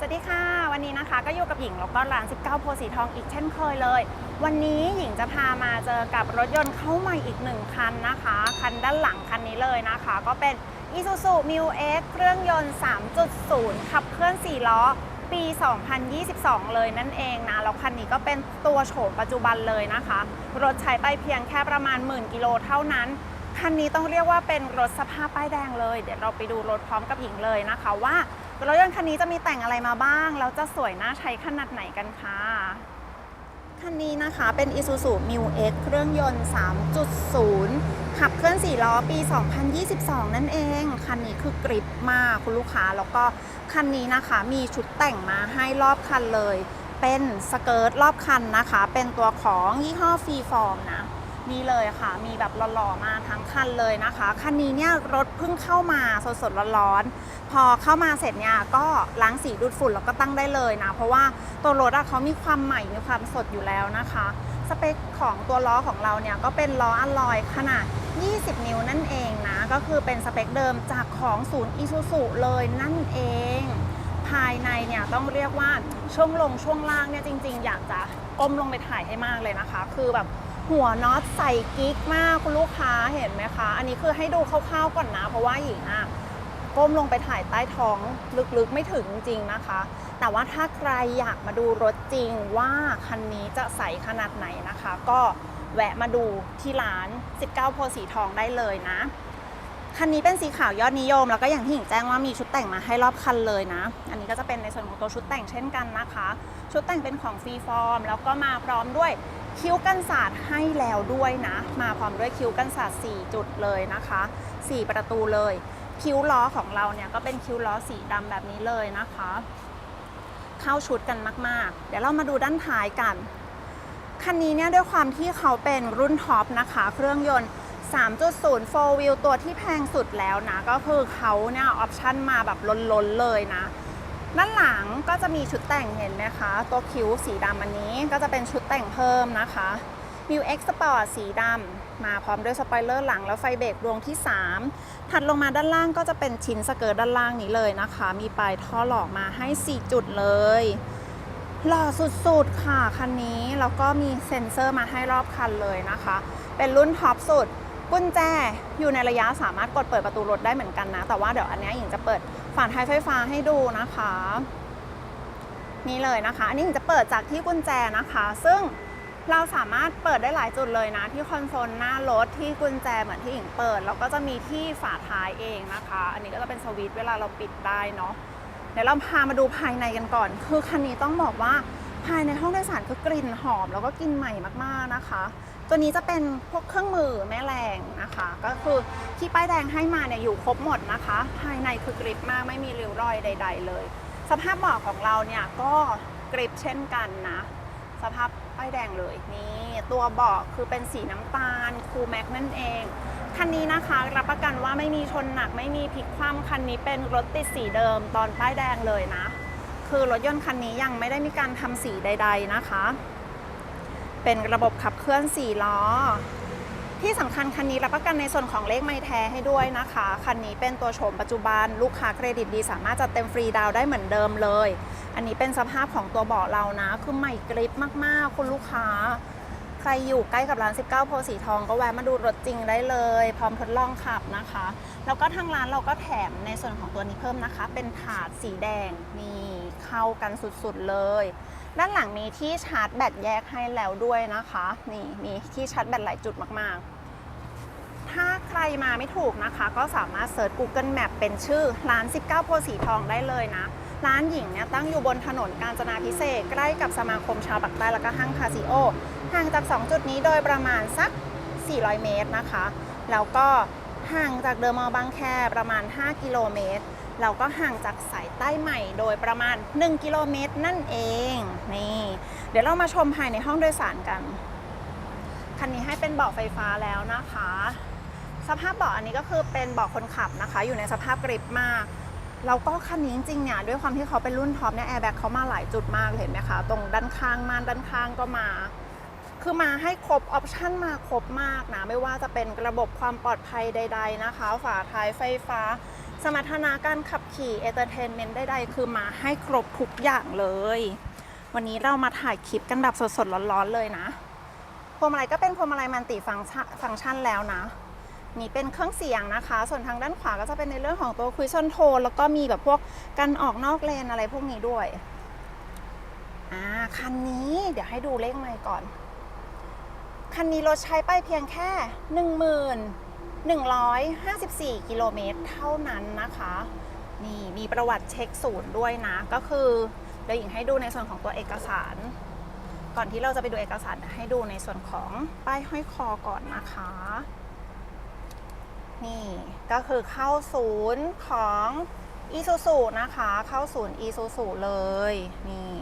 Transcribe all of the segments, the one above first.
สวัสดีค่ะ วันนี้นะคะก็อยู่กับหญิงแล้วก็ร้าน 19 โพสีทองอีกเช่นเคยเลย วันนี้หญิงจะพามาเจอกับรถยนต์เข้าใหม่อีกหนึ่งคันนะคะ คันด้านหลังคันนี้เลยนะคะ ก็เป็น Isuzu m u X เครื่องยนต์ 3.0 ขับเคลื่อน 4 ล้อ ปี 2022 เลยนั่นเองนะแล้วคันนี้ก็เป็นตัวโฉมปัจจุบันเลยนะคะ รถใช้ไปเพียงแค่ประมาณหมื่นกิโลเท่านั้นคันนี้ต้องเรียกว่าเป็นรถสภาพป้ายแดงเลย เดี๋ยวเราไปดูรถพร้อมกับหญิงเลยนะคะว่า รถยนต์คันนี้จะมีแต่งอะไรมาบ้าง แล้วจะสวยน่าใช้ขนาดไหนกันคะคันนี้นะคะเป็น Isuzu m u X เครื่องยนต์ 3.0 ขับเคลื่อน 4 ล้อปี 2022 นั่นเอง คันนี้คือกริปมากคุณลูกค้า แล้วก็คันนี้นะคะมีชุดแต่งมาให้รอบคันเลย เป็นสเกิร์ตรอบคันนะคะ เป็นตัวของยี่ห้อฟรีฟอร์มนะ นี่เลยค่ะ มีแบบหล่อๆมาทั้งคันเลยนะคะ คันนี้เนี่ยรถเพิ่งเข้ามาสดๆร้อนๆ พอเข้ามาเสร็จเนี่ยก็ล้างสีดูดฝุ่นแล้วก็ตั้งได้เลยนะ เพราะว่าตัวรถอะเขามีความใหม่ มีความสดอยู่แล้วนะคะ สเปคของตัวล้อของเราเนี่ยก็เป็นล้ออะลอยขนาด 20 นิ้วนั่นเองนะ ก็คือเป็นสเปคเดิมจากของศูนย์อิซูซุเลยนั่นเอง ภายในเนี่ยต้องเรียกว่าช่วงลงช่วงล่างเนี่ยจริง ๆ อยากจะก้มลงไปถ่ายให้มากเลยนะคะ คือแบบ หัวน็อตใส่กิ๊กมากคุณลูกค้าเห็นไหมคะ อันนี้คือให้ดูคร่าวๆก่อนนะ เพราะว่าหญิงอะก้มลงไปถ่ายใต้ท้องลึกๆไม่ถึงจริงนะคะ แต่ว่าถ้าใครอยากมาดูรถจริงว่าคันนี้จะใสขนาดไหนนะคะ ก็แวะมาดูที่ร้าน 19 โพสีทองได้เลยนะ คันนี้เป็นสีขาวยอดนิยม แล้วก็อย่างที่หญิงแจ้งว่ามีชุดแต่งมาให้รอบคันเลยนะ อันนี้ก็จะเป็นในส่วนของตัวชุดแต่งเช่นกันนะคะ ชุดแต่งเป็นของฟรีฟอร์มแล้วก็มาพร้อมด้วยคิ้วกันศาสตร์ให้แล้วด้วยนะ มาพร้อมด้วยคิ้วกันศาสตร์4จุดเลยนะคะ 4 ประตูเลย คิ้วล้อของเราเนี่ยก็เป็นคิ้วล้อสีดำแบบนี้เลยนะคะ เข้าชุดกันมาก ๆ เดี๋ยวเรามาดูด้านท้ายกัน คันนี้เนี่ยด้วยความที่เขาเป็นรุ่นท็อปนะคะ เครื่องยนต์ 3.0 4 wheel ตัวที่แพงสุดแล้วนะ ก็คือเขาเนี่ยออปชั่นมาแบบล้นๆเลยนะ ด้านหลังก็จะมีชุดแต่งเห็นไหมคะ ตัวคิ้วสีดำอันนี้ก็จะเป็นชุดแต่งเพิ่มนะคะ m u X Sport สีดำมาพร้อมด้วยสปอยเลอร์หลังแล้วไฟเบรกดวงที่ 3 ถัดลงมาด้านล่างก็จะเป็นชิ้นสเกิร์ตด้านล่างนี้เลยนะคะ มีปลายท่อหลอกมาให้ 4 จุดเลยหล่อสุดๆค่ะคันนี้ แล้วก็มีเซ็นเซอร์มาให้รอบคันเลยนะคะ เป็นรุ่นท็อปสุด กุญแจอยู่ในระยะสามารถกดเปิดประตูรถได้เหมือนกันนะ แต่ว่าเดี๋ยวอันนี้หญิงจะเปิดฝาท้ายไฟฟ้าให้ดูนะคะ นี่เลยนะคะ อันนี้หญิงจะเปิดจากที่กุญแจนะคะ ซึ่งเราสามารถเปิดได้หลายจุดเลยนะ ที่คอนโซลหน้ารถที่กุญแจเหมือนที่หญิงเปิด แล้วก็จะมีที่ฝาท้ายเองนะคะ อันนี้ก็จะเป็นสวิตช์เวลาเราปิดได้เนาะเดี๋ยวเราพามาดูภายในกันก่อน คือคันนี้ต้องบอกว่าภายในห้องโดยสารคือกลิ่นหอม แล้วก็กลิ่นใหม่มากๆนะคะ ตัวนี้จะเป็นพวกเครื่องมือแม่แรงนะคะ ก็คือที่ป้ายแดงให้มาเนี่ยอยู่ครบหมดนะคะ ภายในคือกริบมากไม่มีริ้วรอยใด ๆ เลย สภาพเบาะของเราเนี่ยก็กริบเช่นกันนะ สภาพป้ายแดงเลยนี่ตัวเบาะคือเป็นสีน้ำตาลคูแม็กนั่นเองคันนี้นะคะรับประกันว่าไม่มีชนหนักไม่มีพลิกคว่ำคันนี้เป็นรถติดสีเดิมตอนป้ายแดงเลยนะ คือรถยนต์คันนี้ยังไม่ได้มีการทำสีใด ๆนะคะ เป็นระบบขับเคลื่อน 4 ล้อ ที่สำคัญคันนี้รับประกันในส่วนของเลขไม้แท้ให้ด้วยนะคะ คันนี้เป็นตัวโฉมปัจจุบันลูกค้าเครดิตดีสามารถจัดเต็มฟรีดาวได้เหมือนเดิมเลย อันนี้เป็นสภาพของตัวเบาะเรานะ คือใหม่กริบมากๆ คุณลูกค้า ใครอยู่ใกล้กับร้าน 19 โพสีทองก็แวะมาดูรถจริงได้เลย พร้อมทดลองขับนะคะ แล้วก็ทางร้านเราก็แถมในส่วนของตัวนี้เพิ่มนะคะ เป็นถาดสีแดงนี่เข้ากันสุดๆเลย ด้านหลังมีที่ชาร์จแบตแยกให้แล้วด้วยนะคะ นี่มีที่ชาร์จแบตหลายจุดมากๆ ถ้าใครมาไม่ถูกนะคะ ก็สามารถเซิร์ช Google Map เป็นชื่อร้าน 19โพสีทองได้เลยนะ ร้านหญิงเนี่ยตั้งอยู่บนถนนกาญจนาพิเศษ ใกล้กับสมาคมชาวปากใต้แล้วก็ห้างคาซิโอห่างจาก 2 จุดนี้โดยประมาณสัก 400 เมตรนะคะ แล้วก็ห่างจากเดอะมอลล์บางแคประมาณ 5 กิโลเมตร แล้วก็ห่างจากสายใต้ใหม่โดยประมาณ 1 กิโลเมตรนั่นเอง นี่ เดี๋ยวเรามาชมภายในห้องโดยสารกัน คันนี้ให้เป็นเบาะไฟฟ้าแล้วนะคะ สภาพเบาะอันนี้ก็คือเป็นเบาะคนขับนะคะ อยู่ในสภาพกริบมากแล้วก็คันนี้จริงๆเนี่ยด้วยความที่เขาเป็นรุ่นท็อปเนี่ยแอร์แบ็กเขามาหลายจุดมากเลยเห็นไหมคะ ตรงด้านข้างม่านด้านข้างก็มา คือมาให้ครบออปชั่นมาครบมากนะ ไม่ว่าจะเป็นระบบความปลอดภัยใด ๆนะคะ ฝาท้ายไฟฟ้า สมรรถนะการขับขี่เอเตอร์เทนเมนต์ใดๆคือมาให้ครบทุกอย่างเลย วันนี้เรามาถ่ายคลิปกันแบบสดๆ ร้อนๆ เลยนะ พวงมาลัยก็เป็นพวงมาลัยมัลติฟังชันฟังก์ชันแล้วนะ นี่เป็นเครื่องเสียงนะคะ ส่วนทางด้านขวาก็จะเป็นในเรื่องของตัวคุยชนโทนแล้วก็มีแบบพวกกันออกนอกเลนอะไรพวกนี้ด้วย อ่า คันนี้เดี๋ยวให้ดูเลขไมล์ก่อน คันนี้รถใช้ไปเพียงแค่ 154 กิโลเมตรเท่านั้นนะคะ นี่มีประวัติเช็คศูนย์ด้วยนะ ก็คือเดี๋ยวหญิงให้ดูในส่วนของตัวเอกสาร ก่อนที่เราจะไปดูเอกสารให้ดูในส่วนของป้ายห้อยคอก่อนนะคะ นี่ก็คือเข้าศูนย์ของอีซูซูนะคะ เข้าศูนย์อีซูซูเลย นี่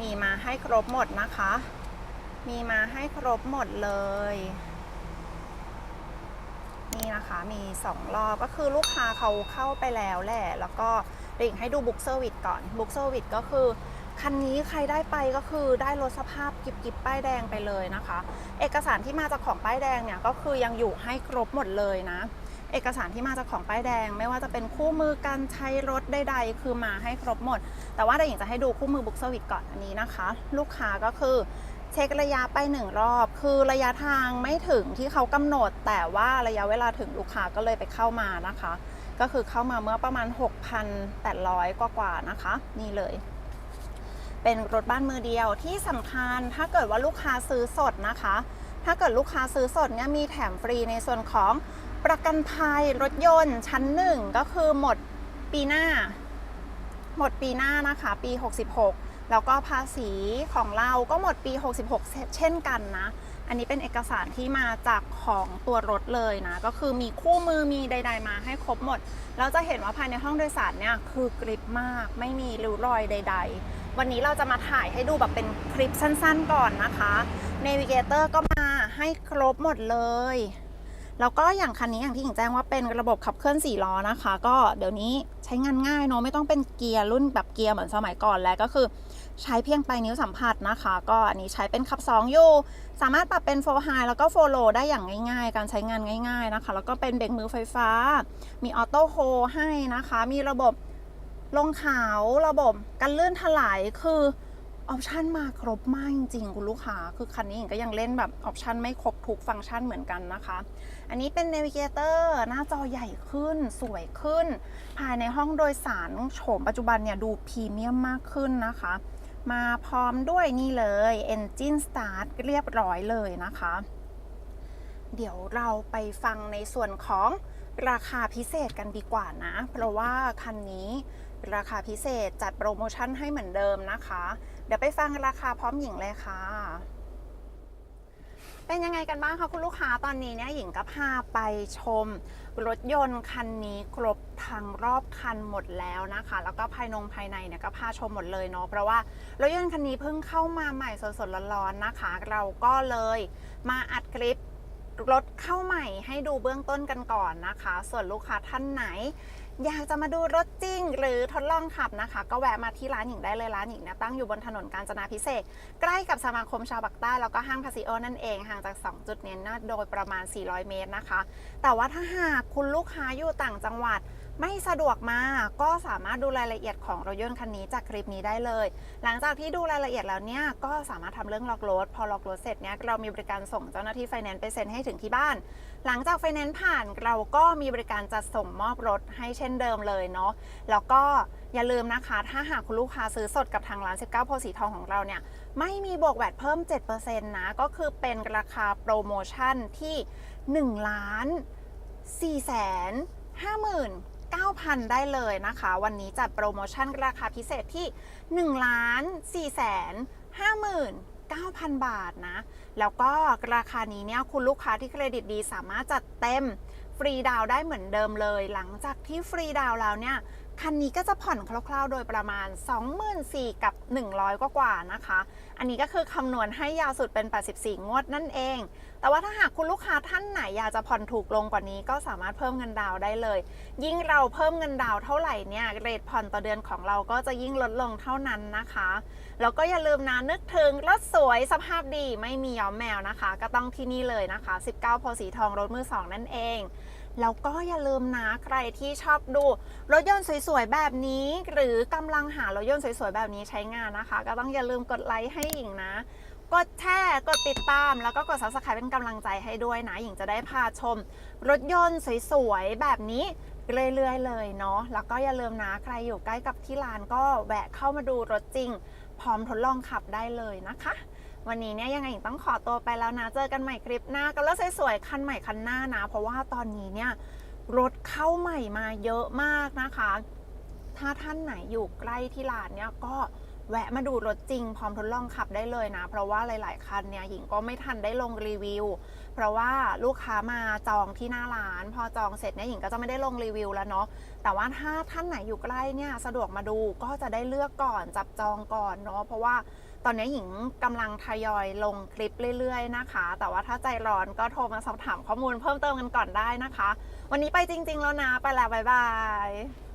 มีมาให้ครบหมดนะคะ มีมาให้ครบหมดเลย นี่นะคะมี 2 รอบก็คือลูกค้าเขาเข้าไปแล้วแหละ แล้วก็เดี๋ยวหญิงให้ดูบุ๊กเซอร์วิสก่อนบุ๊กเซอร์วิสก็คือ คันนี้ใครได้ไปก็คือได้รถสภาพกิบกิบป้ายแดงไปเลยนะคะ เอกสารที่มาจากของป้ายแดงเนี่ยก็คือยังอยู่ให้ครบหมดเลยนะ เอกสารที่มาจากของป้ายแดง ไม่ว่าจะเป็นคู่มือการใช้รถใดๆคือมาให้ครบหมด แต่ว่าเดี๋ยวหญิงจะให้ดูคู่มือบุ๊กเซอร์วิสก่อนอันนี้นะคะ ลูกค้าก็คือ เช็คระยะไปหนึ่งรอบ คือระยะทางไม่ถึงที่เขากำหนด แต่ว่าระยะเวลาถึงลูกค้าก็เลยไปเข้ามานะคะ ก็คือเข้ามาเมื่อประมาณ 6,800 กว่ากว่านะคะ นี่เลย เป็นรถบ้านมือเดียวที่สำคัญถ้าเกิดว่าลูกค้าซื้อสดนะคะ ถ้าเกิดลูกค้าซื้อสดเนี่ยมีแถมฟรีในส่วนของประกันภัยรถยนต์ชั้นหนึ่งก็คือหมดปีหน้า หมดปีหน้านะคะ ปี 66 แล้วก็ภาษีของเราก็หมดปี 66 เช่นกันนะ อันนี้เป็นเอกสารที่มาจากของตัวรถเลยนะ ก็คือมีคู่มือมีใด ๆ มาให้ครบหมดแล้วจะเห็นว่าภายในห้องโดยสารเนี่ยคือกริบมาก ไม่มีริ้วรอยใด ๆ วันนี้เราจะมาถ่ายให้ดูแบบเป็นคลิปสั้นๆก่อนนะคะ Navigator ก็มาให้ครบหมดเลยแล้วก็อย่างคันนี้อย่างที่หญิงแจ้งว่าเป็นระบบขับเคลื่อน4ล้อนะคะ ก็เดี๋ยวนี้ ใช้งานง่ายเนาะไม่ต้องเป็นเกียร์รุ่นแบบเกียร์เหมือนสมัยก่อนแล้วก็คือ ใช้เพียงปลายนิ้วสัมผัสนะคะ ก็อันนี้ใช้เป็นขับ2อยู่สามารถปรับเป็น4 high แล้วก็4 low ได้อย่างง่ายๆ การใช้งานง่าย ๆนะคะ แล้วก็เป็นเบรกมือไฟฟ้า มีออโต้โฮให้นะคะ มีระบบลงขาวระบบกันลื่นถลายคือ ออปชันมาครบมากจริงๆคุณลูกค้า คือคันนี้หญิงก็ยังเล่นแบบออปชันไม่ครบทุกฟังก์ชันเหมือนกันนะคะ อันนี้เป็น Navigator หน้าจอใหญ่ขึ้น สวยขึ้น ภายในห้องโดยสารโฉมปัจจุบันเนี่ยดูพรีเมียมมากขึ้นนะคะ มาพร้อมด้วยนี่เลย Engine Start เรียบร้อยเลยนะคะ เดี๋ยวเราไปฟังในส่วนของราคาพิเศษกันดีกว่านะ เพราะว่าคันนี้ราคาพิเศษจัดโปรโมชั่นให้เหมือนเดิมนะคะ เดี๋ยวไปฟังราคาพร้อมหญิงเลยค่ะ เป็นยังไงกันบ้างคะคุณลูกค้าตอนนี้เนี่ยหญิงก็พาไปชม รถยนต์คันนี้ครบทั้งรอบคันหมดแล้วนะคะ แล้วก็ภายนงภายในเนี่ยก็พาชมหมดเลยเนาะเพราะว่ารถยนต์คันนี้เพิ่งเข้ามาใหม่สดๆร้อนๆนะคะ เราก็เลยมาอัดคลิปรถเข้าใหม่ให้ดูเบื้องต้นกันก่อนนะคะ ส่วนลูกค้าท่านไหน อยากจะมาดูรถจริง หรือทดลองขับนะคะ ก็แวะมาที่ร้านหญิงได้เลยร้านหญิงนี่ยตั้งอยู่บนถนนกาญจนาพิเศษ ใกล้กับสมาคมชาวบักใต้แล้วก็ห้างพาซิโอนั่นเองห่างจาก 2 จุดเนี้นะโดยประมาณ 400 เมตรนะคะ แต่ว่าถ้าหากคุณลูกค้าอยู่ต่างจังหวัด ไม่สะดวกมาก็สามารถดูรายละเอียดของรถยนต์คันนี้จากคลิปนี้ได้เลย หลังจากที่ดูรายละเอียดแล้วเนี่ยก็สามารถทำเรื่องล็อกรถพอล็อกรถเสร็จเนี่ยเรามีบริการส่งเจ้าหน้าที่ไฟแนนซ์ไปเซ็นให้ถึงที่บ้าน หลังจากไฟแนนซ์ผ่านเราก็มีบริการจัดส่งมอบรถให้เช่นเดิมเลยเนาะแล้วก็อย่าลืมนะคะ ถ้าหากคุณลูกค้าซื้อสดกับทางร้าน 19โพสีทองของเราเนี่ยไม่มีบวกแวดเพิ่ม 7%นะก็คือเป็นราคาโปรโมชั่นที่1ล้าน4แสน5หมื่น 9,000 ได้เลยนะคะ วันนี้จัดโปรโมชั่นราคาพิเศษที่1ล้าน4แสน50,000 9,000 บาทนะ แล้วก็ราคานี้เนี่ยคุณลูกค้าที่เครดิตดีสามารถจัดเต็มฟรีดาวได้เหมือนเดิมเลย หลังจากที่ฟรีดาวแล้วเนี่ย คันนี้ก็จะผ่อนคร่าวๆ โดยประมาณ 24,000กับ 100 กว่าๆนะคะ อันนี้ก็คือคำนวณให้ยาวสุดเป็น 84 งวดนั่นเอง แต่ว่าถ้าหากคุณลูกค้าท่านไหนอยากจะผ่อนถูกลงกว่านี้ก็สามารถเพิ่มเงินดาวได้เลย ยิ่งเราเพิ่มเงินดาวเท่าไหร่เนี่ยเรทผ่อนต่อเดือนของเราก็จะยิ่งลดลงเท่านั้นนะคะแล้วก็อย่าลืมนะนึกถึงรถสวยสภาพดีไม่มีย้อมแมวนะคะ ก็ต้องที่นี่เลยนะคะ 19โพสีทองรถมือสองนั่นเอง แล้วก็อย่าลืมนะใครที่ชอบดูรถยนต์สวยๆแบบนี้ หรือกำลังหารถยนต์สวยๆแบบนี้ใช้งานนะคะ ก็ต้องอย่าลืมกดไลค์ให้หญิงนะ กดแชร์กดติดตาม แล้วก็กด subscribe เป็นกำลังใจให้ด้วยนะ หญิงจะได้พาชม รถยนต์สวยๆแบบนี้เรื่อยๆเลยเนาะแล้วก็อย่าลืมนะใครอยู่ใกล้กับที่ร้านก็แวะเข้ามาดูรถจริง พร้อมทดลองขับได้เลยนะคะ วันนี้เนี่ยยังไงหญิงต้องขอตัวไปแล้วนะ เจอกันใหม่คลิปหน้ากับรถสวยๆคันใหม่คันหน้านะ เพราะว่าตอนนี้เนี่ยรถเข้าใหม่มาเยอะมากนะคะ ถ้าท่านไหนอยู่ใกล้ที่ร้านเนี่ยก็แวะมาดูรถจริงพร้อมทดลองขับได้เลยนะ เพราะว่าหลาย ๆ คันเนี่ยหญิงก็ไม่ทันได้ลงรีวิว เพราะว่าลูกค้ามาจองที่หน้าร้าน พอจองเสร็จเนี่ยหญิงก็จะไม่ได้ลงรีวิวแล้วเนาะแต่ว่าถ้าท่านไหนอยู่ใกล้เนี่ยสะดวกมาดูก็จะได้เลือกก่อนจับจองก่อนเนาะเพราะว่า ตอนนี้หญิงกำลังทยอยลงคลิปเรื่อยๆนะคะ แต่ว่าถ้าใจร้อนก็โทรมาสอบถามข้อมูลเพิ่มเติมกันก่อนได้นะคะ วันนี้ไปจริง ๆ แล้วนะ ไปแล้วบ๊ายบาย